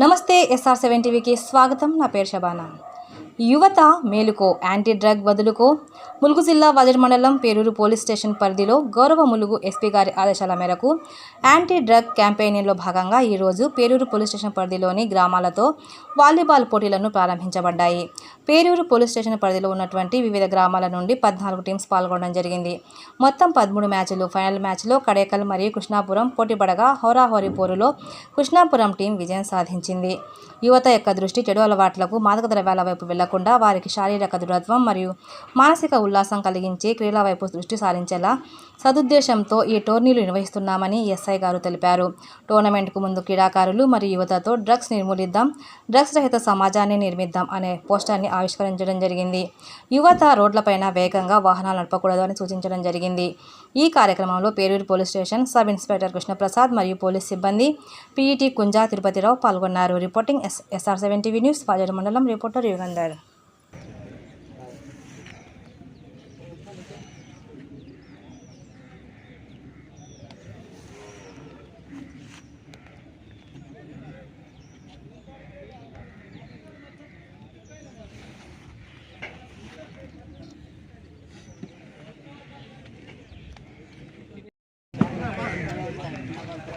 నమస్తే SR seven టీవీకి స్వాగతం. నా పేరు శబానా. యువత మేలుకో యాంటీ డ్రగ్ వదులుకో. ములుగు జిల్లా వజర్ మండలం పేరూరు పోలీస్ స్టేషన్ పరిధిలో గౌరవ ములుగు ఎస్పీ గారి ఆదేశాల మేరకు యాంటీ డ్రగ్ క్యాంపెయిన్లో భాగంగా ఈరోజు పేరూరు పోలీస్ స్టేషన్ పరిధిలోని గ్రామాలతో వాలీబాల్ పోటీలను ప్రారంభించబడ్డాయి. పేరూరు పోలీస్ స్టేషన్ పరిధిలో ఉన్నటువంటి వివిధ గ్రామాల నుండి పద్నాలుగు టీమ్స్ పాల్గొనడం జరిగింది. మొత్తం పదమూడు మ్యాచ్లు ఫైనల్ మ్యాచ్లో కడేకల్ మరియు కృష్ణాపురం పోటీపడగా హోరాహోరీ పోరులో కృష్ణాపురం టీం విజయం సాధించింది. యువత యొక్క దృష్టి చెడు అలవాట్లకు మాదక ద్రవ్యాల వైపు వెళ్ళకుండా వారికి శారీరక దృఢత్వం మరియు మానసిక ఉల్లాసం కలిగించే క్రీడల వైపు దృష్టి సారించేలా సదుద్దేశంతో ఈ టోర్నీలు నిర్వహిస్తున్నామని ఎస్ఐ గారు తెలిపారు. టోర్నమెంట్కు ముందు క్రీడాకారులు మరియు యువతతో డ్రగ్స్ నిర్మూలిద్దాం డ్రగ్స్ రహిత సమాజాన్ని నిర్మిద్దాం అనే పోస్టర్ని ఆవిష్కరించడం జరిగింది. యువత రోడ్లపైన వేగంగా వాహనాలు నడపకూడదు అని సూచించడం జరిగింది. ఈ కార్యక్రమంలో Peruru police station sub inspector Krishnaprasad మరియు పోలీస్ సిబ్బంది పీఈటీ కుంజా తిరుపతిరావు పాల్గొన్నారు. Reporting S SR seven TV news పాజర్ మండలం రిపోర్టర్ యుగంధర్.